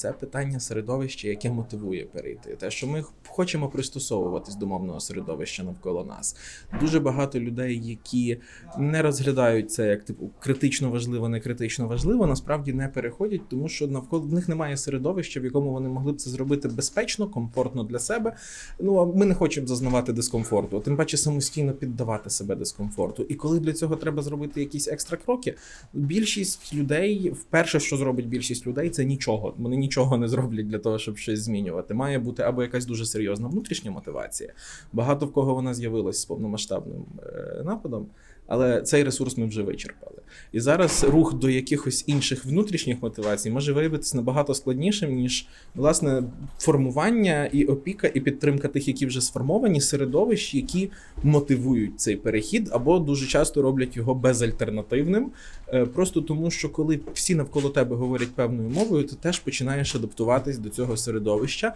Це питання середовища, яке мотивує перейти. Те, що ми хочемо пристосовуватись до мовного середовища навколо нас. Дуже багато людей, які не розглядають це як типу критично важливо, не критично важливо, насправді не переходять, тому що навколо в них немає середовища, в якому вони могли б це зробити безпечно, комфортно для себе. Ну а ми не хочемо зазнавати дискомфорту, тим паче самостійно піддавати себе дискомфорту. І коли для цього треба зробити якісь екстра кроки, більшість людей, вперше, що зробить більшість людей, це нічого. Вони нічого не зроблять для того, щоб щось змінювати. Має бути або якась дуже серйозна внутрішня мотивація. Багато в кого вона з'явилась з повномасштабним е, нападом, але цей ресурс ми вже вичерпали. І зараз рух до якихось інших внутрішніх мотивацій може виявитися набагато складнішим, ніж власне формування і опіка, і підтримка тих, які вже сформовані, середовищ, які мотивують цей перехід, або дуже часто роблять його безальтернативним. Е, Просто тому, що коли всі навколо тебе говорять певною мовою, ти теж починаєш адаптуватись до цього середовища.